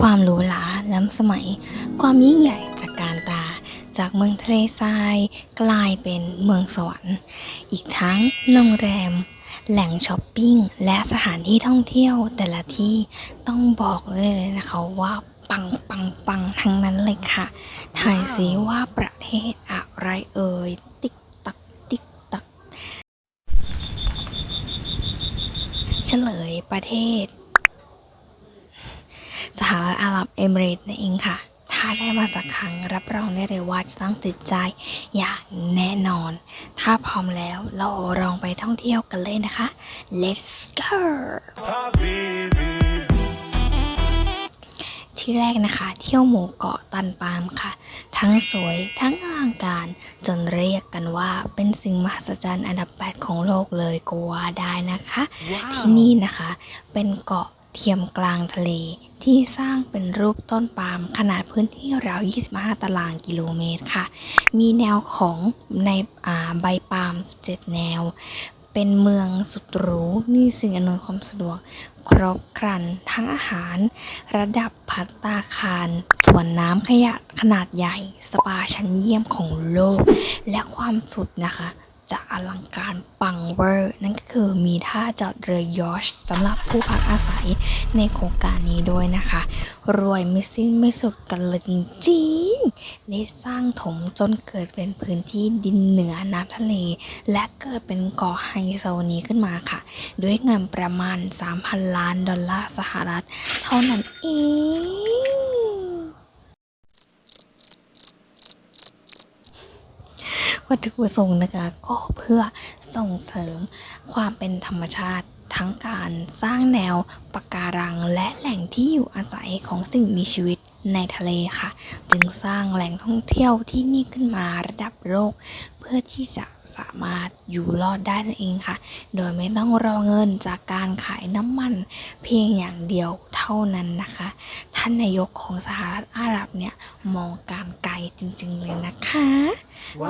ความหรูหราล้ำสมัย ความยิ่งใหญ่ตระการตา จากเมืองทะเลทราย กลายเป็นเมืองสวรรค์ อีกทั้งโรงแรม แหล่งช้อปปิ้ง และสถานที่ท่องเที่ยวแต่ละที่ต้องบอกเลยนะคะว่าปังปังปังทั้งนั้นเลยค่ะทายซิว่าประเทศอะไรเอ่ยติ๊กตักติ๊กตัก เฉลยประเทศ สหรัฐอาหรับเอมิเรตส์นั่นเองค่ะ ถ้าได้มาสักครั้งรับรองได้เลยว่าจะต้องติดใจอย่างแน่นอน ถ้าพร้อมแล้วเราลองไปท่องเที่ยวกันเลยนะคะ let's go ที่แรกนะคะ เที่ยวหมู่เกาะตันปามค่ะ ทั้งสวยทั้งอลังการจนเรียกกันว่าเป็นสิ่งมหัศจรรย์อันดับ 8 ของโลกเลยก็ว่าได้นะคะ ที่นี่นะคะเป็นเกาะ เทียมกลางทะเลที่สร้างเป็นรูปต้นปาล์มขนาดพื้นที่ราว 25 ตารางกิโลเมตรค่ะ มีแนวของในใบปาล์ม 17 แนว เป็นเมืองสุดหรู มีสิ่งอำนวยความสะดวก ครบครันทั้งอาหาร ระดับพัตตาคารสวนน้ำขยะขนาดใหญ่ สปาชั้นเยี่ยมของโลก และความสุดนะคะ จะอลังการปังเวอร์ นั่นก็คือมีท่าจอดเรือยอชสำหรับผู้พักอาศัยในโครงการนี้ด้วยนะคะ รวยไม่สิ้นไม่สุดกันเลยจริงๆได้สร้างถมจนเกิดเป็นพื้นที่ดินเหนือน้ำทะเล และเกิดเป็นเกาะไฮโซนี้ขึ้นมาค่ะ ด้วยเงินประมาณ 3,000 ล้านดอลลาร์สหรัฐ เท่านั้นเอง วัตถุประสงค์นะคะ ก็เพื่อส่งเสริมความเป็นธรรมชาติทั้งการสร้างแนวปะการังและแหล่งที่อยู่อาศัยของสิ่งมีชีวิต ในทะเลค่ะ จึงสร้างแหล่งท่องเที่ยวที่นี่ขึ้นมาระดับโลก เพื่อที่จะสามารถอยู่รอดได้นั่นเองค่ะ โดยไม่ต้องรอเงินจากการขายน้ำมันเพียงอย่างเดียวเท่านั้นนะคะ ท่านนายกของสหรัฐอาหรับเนี่ยมองการไกลจริงๆเลยนะคะ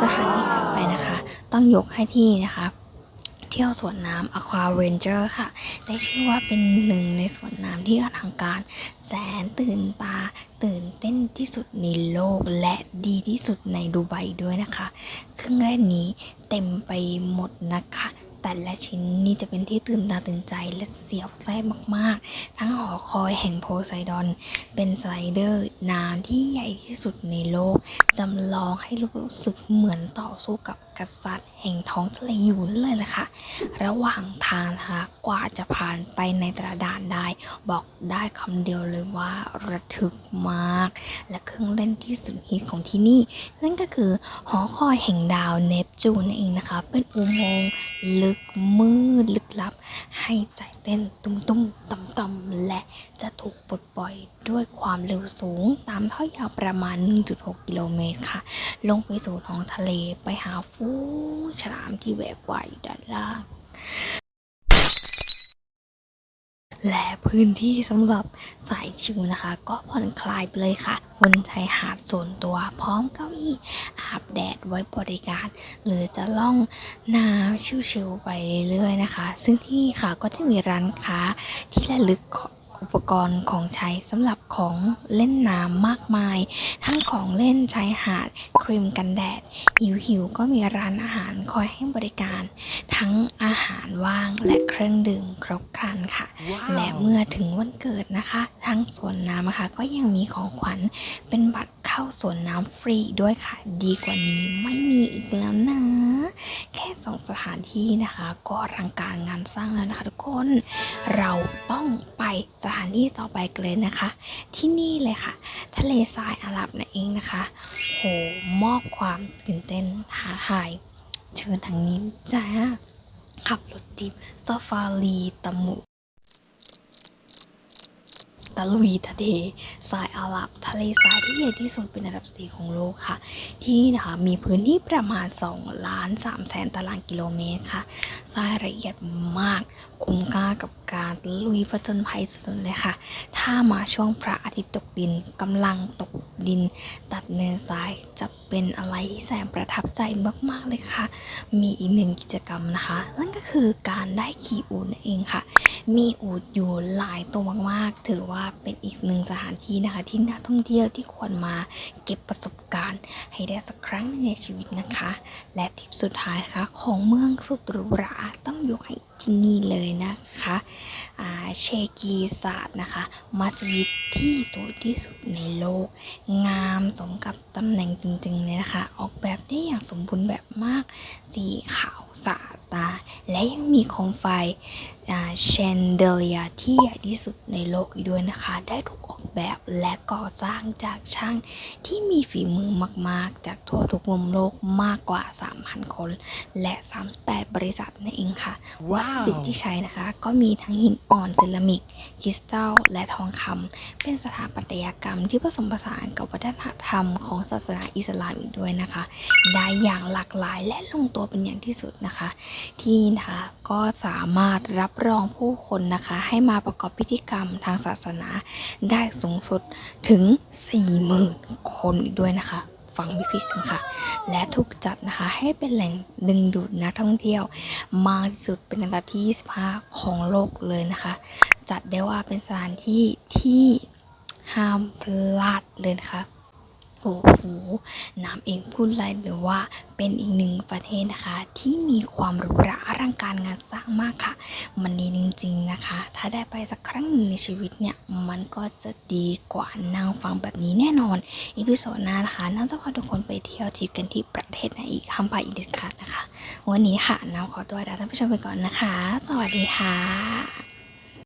สถานที่ต่อไปนะคะ ต้องยกให้ที่นะคะเที่ยวสวนน้ำ Aqua Ranger ค่ะ ได้ชื่อว่าเป็นหนึ่งในสวนน้ำที่อลังการ แสนตื่นตาตื่นเต้นที่สุดในโลกและดีที่สุดในดูไบด้วยนะคะเครื่องเล่นนี้เต็มไปหมดนะคะ แต่ละชิ้นนี่จะเป็นที่ตื่นตาตื่นใจและเสียวไส้มากๆ ทั้งหอคอยแห่งโพไซดอน เป็นสไลเดอร์น้ำที่ใหญ่ที่สุดในโลกจำลองให้รู้สึกเหมือนต่อสู้กับ กษัตริย์แห่งท้องทะเลอยู่เลยละค่ะระหว่างทางนะคะกว่าจะผ่านไปในแต่ละด่านได้ บอกได้คำเดียวเลยว่าระทึกมาก และเครื่องเล่นที่สุดฮิตของที่นี่ นั่นก็คือหอคอยแห่งดาวเนปจูนนั่นเองนะคะ เป็นอุโมงค์ลึกมืดลึกลับ ให้ใจเต้นตุ้มๆต่ำๆและจะถูกปลดปล่อยด้วยความเร็วสูง ตามท่อยาวประมาณ 1.6 กิโลเมตรค่ะ ลงไปสู่ท้องทะเลไปหาฟูฉลามที่แหวกว่ายอยู่ด้านล่าง และพื้นที่สำหรับสายชิวนะคะ ก็ผ่อนคลายไปเลยค่ะบนชายหาดส่วนตัวพร้อมเก้าอี้อาบแดดไว้บริการ หรือจะล่องน้ำชิวๆไปเรื่อยๆนะคะ ซึ่งที่นี่ค่ะก็จะมีร้านค้าที่ระลึก องอุปกรณ์ของใช้สำหรับของเล่นน้ำมากมาย ทั้งของเล่นชายหาดครีมกันแดด หิวๆก็มีร้านอาหารคอยให้บริการ ทั้งอาหารว่างและเครื่องดื่มครบครันค่ะและเมื่อถึงวันเกิดนะคะ ทั้งสวนน้ำนะคะก็ยังมีของขวัญเป็นบัตร เข้าสวนน้ำฟรีด้วยค่ะ ดีกว่านี้ไม่มีอีกแล้วนะ แค่สองสถานที่นะคะ ก็อลังการงานสร้างแล้วนะคะทุกคน เราต้องไปสถานที่ต่อไปกันเลยนะคะ ที่นี่เลยค่ะ ทะเลทรายอาหรับนั่นเองนะคะโหมอบความตื่นเต้นท้าทาย เชิญทางนี้จ้าขับรถจิบซาฟารีตะมุ ตะลุยทะเลทรายอาหรับทะเลทรายที่ใหญ่ที่สุดเป็นอันดับสี่ของโลกค่ะ ที่นี่นะคะมีพื้นที่ประมาณ2ล้าน3แสนตารางกิโลเมตรค่ะทรายละเอียดมากคุ้มค่ากับการลุยผจญภัยสุดเลยค่ะ ถ้ามาช่วงพระอาทิตย์ตกดินกำลังตกดิน ตัดเนินทรายจะ เป็นอะไรที่แสนประทับใจมากๆเลยค่ะ มีอีกหนึ่งกิจกรรมนะคะ นั่นก็คือการได้ขี่อูฐนั่นเองค่ะ มีอูฐอยู่หลายตัวมากๆ ถือว่าเป็นอีกหนึ่งสถานที่นะคะ ที่นักท่องเที่ยวที่ควรมาเก็บประสบการณ์ ให้ได้สักครั้งในชีวิตนะคะ และทิปสุดท้ายนะคะของเมืองสุดหรูหราต้องยกให้ที่นี่เลยนะคะเชกีซาดนะคะ มัสยิดที่สวยที่สุดในโลก งามสมกับตำแหน่งจริงๆเลยนะคะ ออกแบบได้อย่างสมบูรณ์แบบมาก สีขาวสะอาดตา และยังมีโคมไฟ เชนเดเลียที่ใหญ่ที่สุดในโลกอีกด้วยนะคะ ได้ถูกออกแบบและก่อสร้างจากช่างที่มีฝีมือมาก ๆ จากทั่วทุกมุมโลกมากกว่า 3,000 คน และ 38 บริษัทนั่นเองค่ะวัสดุที่ใช้นะคะ ก็มีทั้งหินอ่อนเซรามิกคริสตัลและทองคำเป็นสถาปัตยกรรมที่ผสมผสานกับวัฒนธรรมของศาสนาอิสลามอีกด้วยนะคะ ได้อย่างหลากหลายและลงตัวเป็นอย่างที่สุดนะคะ ที่นี่นะคะก็สามารถรับรองผู้คนนะคะ ให้มาประกอบพิธีกรรมทางศาสนาได้สูงสุดถึง 40,000 คนด้วยนะคะฟังไม่ผิดกันค่ะ และถูกจัดนะคะให้เป็นแหล่งดึงดูดนักท่องเที่ยว มากที่สุดเป็นอันดับที่ 25 ของโลกเลยนะคะ จัดได้ว่าเป็นสถานที่ที่ห้ามพลาดเลยนะคะ โอ้โหน้ำเองพูดเลยหรือว่าเป็นอีกหนึ่งประเทศนะคะ ที่มีความหรูหราอลังการงานสร้างมากค่ะ มันดีจริง ๆนะคะ ถ้าได้ไปสักครั้งหนึ่งในชีวิตเนี่ย มันก็จะดีกว่านั่งฟังแบบนี้แน่นอนอีพิโซดหน้านะคะน่าจะพาทุกคนไปเที่ยวทริปกันที่ประเทศไหนอีกห้ามไปอีกเด็ดขาดนะคะ วันนี้ค่ะน้ำขอตัวลาท่านผู้ชมไปก่อนนะคะ สวัสดีค่ะ